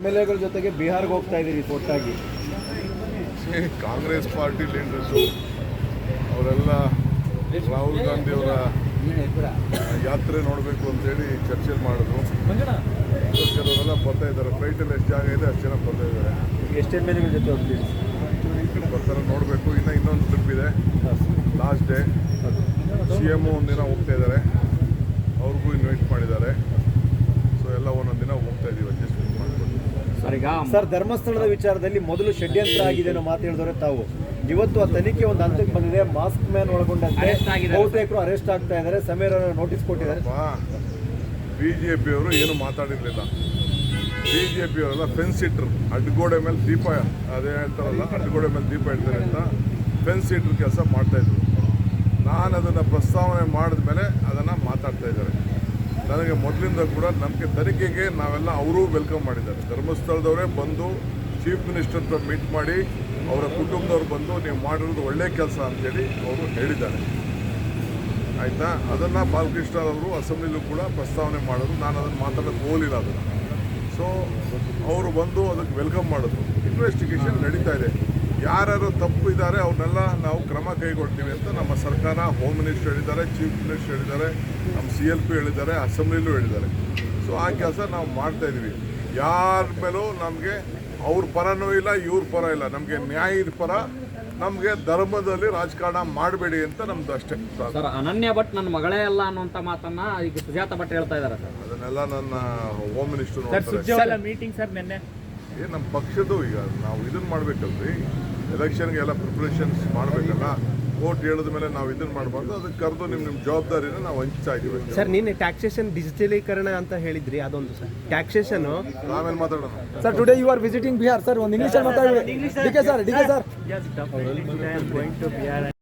M L ಎಗಳ ಜೊತೆಗೆ ಬಿಹಾರ್ಗೆ ಹೋಗ್ತಾ ಇದ್ದೀರಿ ಒಟ್ಟಾಗಿ. ಕಾಂಗ್ರೆಸ್ ಪಾರ್ಟಿ ಲೀಡರ್ಸು ಅವರೆಲ್ಲ ರಾಹುಲ್ ಗಾಂಧಿ ಅವರ ಯಾತ್ರೆ ನೋಡಬೇಕು ಅಂತೇಳಿ ಚರ್ಚೆ ಮಾಡಿದ್ರು. ಕೆಲವರೆಲ್ಲ ಬರ್ತಾ ಇದ್ದಾರೆ. ಫ್ಲೈಟಲ್ಲಿ ಎಷ್ಟು ಜಾಗ ಇದೆ ಅಷ್ಟು ಜನ ಬರ್ತಾ ಇದ್ದಾರೆ. ಎಷ್ಟು ಎಂ ಎಲ್ ಎಗಳ ಜೊತೆ ಹೋಗ್ತೀರಿ? ಬರ್ತಾರೆ ನೋಡಬೇಕು. ಇನ್ನು ಇನ್ನೊಂದು ಟ್ರಿಪ್ ಇದೆ. ಲಾಸ್ಟ್ ಡೇ ಸಿ ಎಂ ಒಂದಿನ ಹೋಗ್ತಾ ಇದ್ದಾರೆ. ಅವ್ರಿಗೂ ಇನ್ವೈಟ್ ಮಾಡಿದ್ದಾರೆ ಸೊ ಎಲ್ಲ ಒಂದೊಂದು ದಿನ ಹೋಗ್ತಾ ಇದ್ದೀವಿ ಅಡ್ಜಸ್ಟ್ಮೆಂಟ್ ಮಾಡ್ಕೊಂಡು ಸರ್ ಧರ್ಮಸ್ಥಳದ ವಿಚಾರದಲ್ಲಿ ಮೊದಲು ಷಡ್ಯಂತ್ರ ಆಗಿದೆ ಅನ್ನೋ ಮಾತು ಹೇಳಿದ್ರೆ ತಾವು. ಇವತ್ತು ಆ ತನಿಖೆ ಒಂದು ಹಂತಕ್ಕೆ ಬಂದಿದೆ. ಮಾಸ್ಕ್ ಮ್ಯಾನ್ ಒಳಗೊಂಡಂತೆ ಬಹುತೇಕರು ಅರೆಸ್ಟ್ ಆಗ್ತಾ ಇದ್ದಾರೆ. ಸಮೀರ್ ನೋಟಿಸ್ ಕೊಟ್ಟಿದ್ದಾರೆ. ಬಿ ಜೆ ಪಿಯವರು ಏನು ಮಾತಾಡಿರಲಿಲ್ಲ. ಬಿ ಜೆ ಪಿಯವರೆಲ್ಲ ಫೆನ್ಸ್ ಇಟ್ರು ಅಡ್ಗೋಡೆ ಮೇಲೆ ದೀಪ ಅದೇ ಹೇಳ್ತಾರಲ್ಲ ಅಡ್ಗೋಡೆ ಮೇಲೆ ದೀಪ ಇಡ್ತಾರೆ ಅಂತ ಫೆನ್ಸ್ ಇಟ್ರು ಕೆಲಸ ಮಾಡ್ತಾಯಿದ್ರು ನಾನು ಅದನ್ನು ಪ್ರಸ್ತಾವನೆ ಮಾಡಿದ ಮೇಲೆ ಅದನ್ನು ಮಾತಾಡ್ತಾ ಇದ್ದಾರೆ. ನನಗೆ ಮೊದಲಿಂದ ಕೂಡ ನಮಗೆ ತನಿಖೆಗೆ ನಾವೆಲ್ಲ ಅವರೂ ವೆಲ್ಕಮ್ ಮಾಡಿದ್ದಾರೆ. ಧರ್ಮಸ್ಥಳದವರೇ ಬಂದು ಚೀಫ್ ಮಿನಿಸ್ಟರ್ ಹತ್ರ ಮೀಟ್ ಮಾಡಿ ಅವರ ಕುಟುಂಬದವ್ರು ಬಂದು ನೀವು ಮಾಡಿರೋದು ಒಳ್ಳೆಯ ಕೆಲಸ ಅಂತೇಳಿ ಅವರು ಹೇಳಿದ್ದಾರೆ. ಆಯಿತಾ? ಅದನ್ನು ಬಾಲಕೃಷ್ಣ ಅವರು ಅಸೆಂಬ್ಲಿಲೂ ಕೂಡ ಪ್ರಸ್ತಾವನೆ ಮಾಡೋದು ನಾನು ಅದನ್ನು ಮಾತಾಡೋಕ್ಕೆ ಹೋಗಲಿಲ್ಲ ಅದನ್ನು. ಸೊ ಅವರು ಬಂದು ಅದಕ್ಕೆ ವೆಲ್ಕಮ್ ಮಾಡಿದ್ರು. ಇನ್ವೆಸ್ಟಿಗೇಷನ್ ನಡೀತಾ ಇದೆ. ಯಾರ್ಯಾರು ತಪ್ಪು ಇದ್ದಾರೆ ಅವ್ರನ್ನೆಲ್ಲ ನಾವು ಕ್ರಮ ಕೈಗೊಳ್ತೀವಿ ಅಂತ ನಮ್ಮ ಸರ್ಕಾರ ಹೋಮ್ ಮಿನಿಸ್ಟರ್ ಹೇಳಿದ್ದಾರೆ ಚೀಫ್ ಮಿನಿಸ್ಟರ್ ಹೇಳಿದ್ದಾರೆ ನಮ್ಮ ಸಿ ಎಲ್ ಪಿ ಹೇಳಿದ್ದಾರೆ ಅಸೆಂಬ್ಲಿಲೂ ಹೇಳಿದ್ದಾರೆ. ಸೊ ಆ ಕೆಲಸ ನಾವು ಮಾಡ್ತಾ ಇದ್ದೀವಿ ಯಾರ ಮೇಲೂ ನಮಗೆ ಅವ್ರ ಪರನೂ ಇಲ್ಲ ಇವ್ರ ಪರ ಇಲ್ಲ. ನಮಗೆ ನ್ಯಾಯದ ಪರ ನಮಗೆ ಧರ್ಮದಲ್ಲಿ ರಾಜಕಾರಣ ಮಾಡಬೇಡಿ ಅಂತ ನಮ್ದು ಅಷ್ಟೇ. ಸರ್ ಅನನ್ಯ ಭಟ್ ನನ್ನ ಮಗಳೇ ಅಲ್ಲ ಅನ್ನುವಂತ ಮಾತನ್ನ ಈಗ ಸುಜಾತ ಭಟ್ ಹೇಳ್ತಾ ಇದ್ದಾರೆ ಸರ್. ಅದನ್ನೆಲ್ಲ ನನ್ನ ಹೋಮ್ ಮಿನಿಸ್ಟರ್ ಮೀಟಿಂಗ್ ಸರ್ ನಿನ್ನೆ. ಏ ನಮ್ಮ ಪಕ್ಷದ್ದು ಈಗ ನಾವು ಇದನ್ನ ಮಾಡಬೇಕಲ್ರಿ. ಎಲೆಕ್ಷನ್ಗೆ ಎಲ್ಲ ಪ್ರಿಪ್ರೇಷನ್ಸ್ ಮಾಡಬೇಕಲ್ಲ. ಕೋರ್ಟ್ ಹೇಳಿದ ಮೇಲೆ ನಾವು ಇದನ್ನ ಮಾಡಬಾರ್ದು. ಅದಕ್ಕೆ ಕರೆದು ನಿಮ್ಮ ನಿಮ್ಮ ಜವಾಬ್ದಾರಿನ ನಾವು ಹಂಚ್ತಾ ಇದೀವಿ ಸರ್ ನಿನ್ನೆ ಟ್ಯಾಕ್ಸೇಷನ್ ಡಿಜಿಟಲೀಕರಣ ಅಂತ ಹೇಳಿದ್ರಿ ಅದೊಂದು ಸರ್. ಟ್ಯಾಕ್ಸೇಷನ್ ನಾವೇನು ಮಾತಾಡೋಣ sir today you are visiting Bihar sir ಒಂದು ಇಂಗ್ಲೀಷ್ ಮಾತಾಡಿ. D K sir D K sir